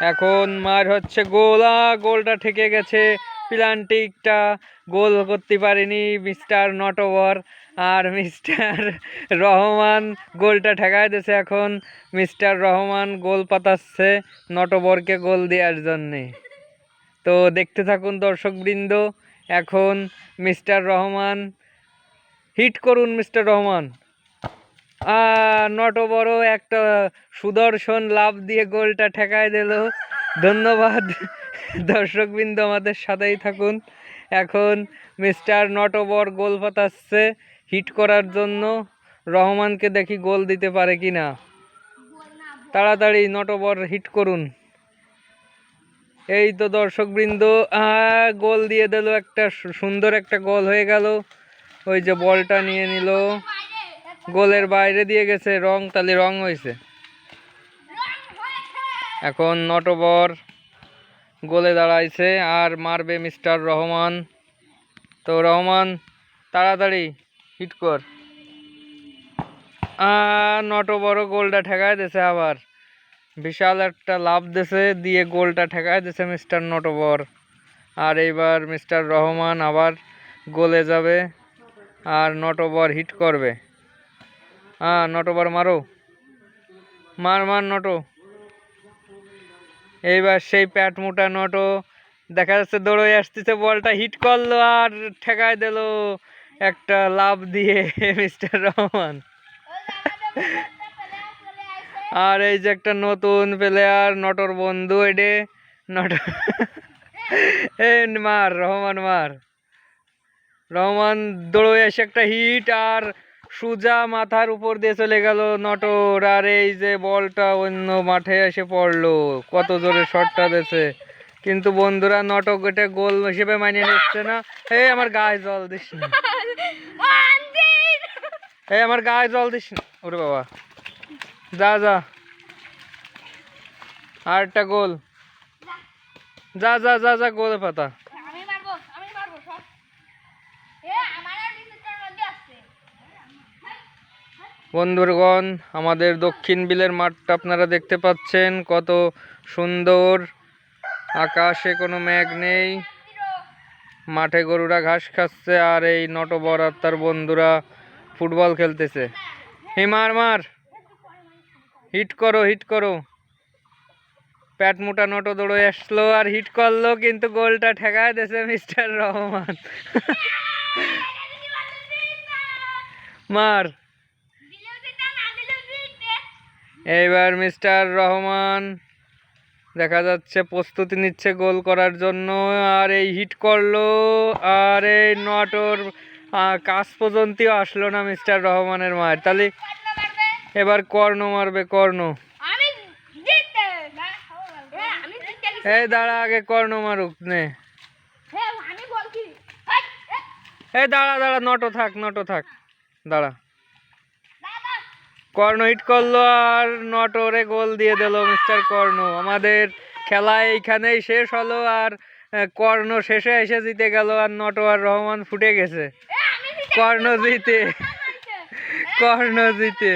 এখন মার হচ্ছে গোলা, গোলটা ঠেকে গেছে প্লান্টিকটা। গোল করতে পারেনি, মিস্টার নটওয়ার আর মিস্টার রহমান গোলটা ঠেকায় দিয়েছে এখন। মিস্টার রহমান গোল পাতাচ্ছে নটবরকে গোল দেওয়ার জন্যে। তো দেখতে থাকুন দর্শকবৃন্দ, এখন মিস্টার রহমান, হিট করুন মিস্টার রহমান। নট বড় একটা সুদর্শন লাভ দিয়ে গোলটা ঠেকায় দিল। ধন্যবাদ, দর্শকবৃন্দ আমাদের সাথেই থাকুন। এখন মিস্টার নটবর গোল পাতাচ্ছে হিট করার জন্য। রহমানকে দেখি গোল দিতে পারে কি না তাড়াতাড়ি নটবর হিট করুন। এই তো দর্শকবৃন্দ গোল দিয়ে দিল একটা সুন্দর একটা গোল হয়ে গেল। ওই যে বলটা নিয়ে নিল। গোলের বাইরে দিয়ে গেছে, রং তাহলে রং হয়েছে। এখন নটবর গোলে দাঁড়াইছে আর মারবে মিস্টার রহমান। তো রহমান, তাড়াতাড়ি হিট কর। আর নটবর গোলটা ঠেকায় দিছে আবার। বিশাল একটা লাভ দিছে দিয়ে গোলটা ঠেকায় দিছে মিস্টার নটবর। আর এইবার মিস্টার রহমান আবার গোলে যাবে আর নটবর হিট করবে। হ্যাঁ নটবর মারো। মার মার, নটো। এইবার সেই প্যাট মোটা নটো। দেখা যাচ্ছে দৌড়ে আসতেছে, বলটা হিট করল আর ঠেকায় দিল একটা লাভ দিয়ে মিস্টার রহমান। আর এই যে একটা নতুন প্লেয়ার নটর বন্ধু এডে, নট এ মার, রহমান মার। রহমান দৌড়ে এসে একটা হিট আর সুজা মাথার উপর দিয়ে চলে গেল নটর, আর এই যে বলটা অন্য মাঠে এসে পড়ল। কত জোরে শটটা দিয়েছে। কিন্তু বন্ধুরা, নটক এটা গোল হিসেবে মানিয়ে নিচ্ছে না। এই আমার গায়ে জল দিস না। এই আমার গায়ে জল দিস ওরে বাবা। যা যা। আর একটা গোল। যা যা যা যা গোলে পাতা। বন্ধুগণ, আমাদের দক্ষিণ বিলের মাঠটা আপনারা দেখতে পাচ্ছেন, কত সুন্দর। আকাশে কোনো মেঘ নেই। মাঠে গরুরা ঘাস খাচ্ছে আর এই নটবর আর তার বন্ধুরা ফুটবল খেলতেছে। হে মার মার! হিট করো হিট করো। প্যাট মোটা নটো দৌড়ে আসলো আর হিট করল, কিন্তু গোলটা ঠেকায় দিয়েছে মিস্টার রহমান। মার দিলেও দিতে না দিলেও দিতে এইবার মিস্টার রহমান দেখা যাচ্ছে প্রস্তুতি নিচ্ছে গোল করার জন্য আর এই হিট করল আর এই নটর কাজ পর্যন্তই আসলো না মিস্টার রহমানের মায়ের। তাহলে এবার কর্ণ মারবে কর্ণ। এই দাঁড়া আগে কর্ণ মারুক নে। এই দাঁড়া দাঁড়া নটো থাক নটো থাক। দাঁড়া। কর্ণ হিট করল আর নটরে গোল দিয়ে দিল মিস্টার কর্ণ। আমাদের খেলা এইখানেই শেষ হলো আর কর্ণ শেষে এসে জিতে গেল আর নটোয়ার আর রহমান ফুটে গেছে। কর্ণ জিতে। কর্ণ জিতে।